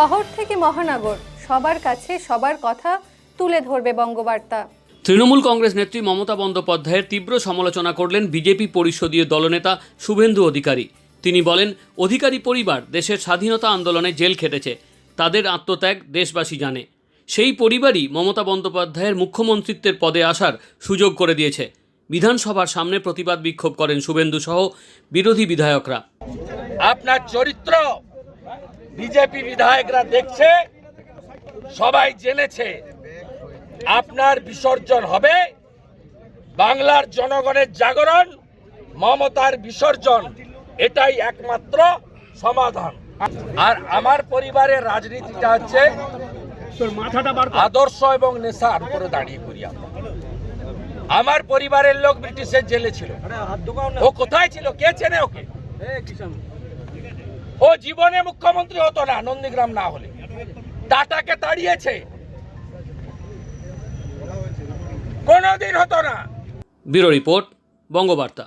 শহর থেকে মহানগর সবার কাছে সবার কথা তুলে ধরবে বঙ্গবার্তা। তৃণমূল কংগ্রেস নেত্রী মমতা বন্দ্যোপাধ্যায়ের তীব্র সমালোচনা করলেন বিজেপি পরিষদীয় দলনেতা শুভেন্দু অধিকারী। তিনি বলেন অধিকারী পরিবার দেশের স্বাধীনতা আন্দোলনে জেল খেটেছে। তাদের আত্মত্যাগ দেশবাসী জানে। সেই পরিবারই মমতা বন্দ্যোপাধ্যায়ের মুখ্যমন্ত্রিত্বের পদে আসার সুযোগ করে দিয়েছে। বিধানসভার সামনে প্রতিবাদ বিক্ষোভ করেন শুভেন্দু সহ বিরোধী বিধায়করা। আপনার চরিত্র বিজেপি বিধায়করা দেখছে সবাই জেনেছে আপনার বিসর্জন হবে। বাংলার জনগণের জাগরণ মমতার বিসর্জন এটাই একমাত্র সমাধান। আর আমার পরিবারের রাজনীতিটা হচ্ছে আদর্শ এবং নেশার উপরে দাঁড়িয়ে করি আমার। পরিবারের লোক ব্রিটিশের জেলে ছিল। ও কোথায় ছিল? কে চেনে ওকে? ও জীবনে মুখ্যমন্ত্রী হতো না, নন্দীগ্রাম না হলে। টাটাকে তাড়িয়েছে। কোনোদিন হতো না। Bureau report, Bangabarta.